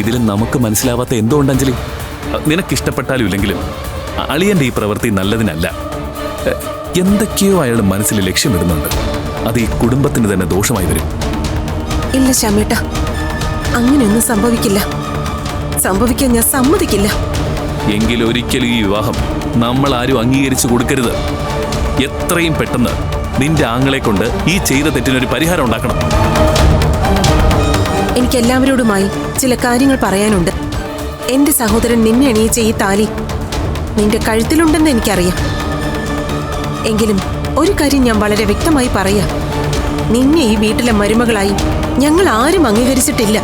ഇതിൽ നമുക്ക് മനസ്സിലാവാത്ത എന്തുകൊണ്ട് അഞ്ജലി? നിനക്കിഷ്ടപ്പെട്ടാലും ഇല്ലെങ്കിലും അളിയന്റെ ഈ പ്രവൃത്തി നല്ലതിനല്ല. എന്തൊക്കെയോ അയാൾ മനസ്സിൽ ലക്ഷ്യമിടുന്നുണ്ട് അത് ഈ കുടുംബത്തിന് തന്നെ ദോഷമായി വരും. ഇല്ല ശ്യാമേട്ട. അങ്ങനെയൊന്നും സംഭവിക്കില്ല. സംഭവിക്കാൻ ഞാൻ സമ്മതിക്കില്ല. എങ്കിൽ ഒരിക്കലും ഈ വിവാഹം നമ്മൾ ആരും അംഗീകരിച്ചു കൊടുക്കരുത്. എത്രയും പെട്ടെന്ന് നിന്റെ ആങ്ങളെ കൊണ്ട് ഈ ചെയ്ത തെറ്റിനൊരു പരിഹാരം ഉണ്ടാക്കണം. എനിക്ക് എല്ലാവരോടുമായി ചില കാര്യങ്ങൾ പറയാനുണ്ട്. എന്റെ സഹോദരൻ നിന്നെ അണിയിച്ച ഈ താലി നിന്റെ കഴുത്തിലുണ്ടെന്ന് എനിക്കറിയാം. എങ്കിലും ഒരു കാര്യം ഞാൻ വളരെ വ്യക്തമായി പറയാം. നിന്നെ ഈ വീട്ടിലെ മരുമകളായി ഞങ്ങൾ ആരും അംഗീകരിച്ചിട്ടില്ല.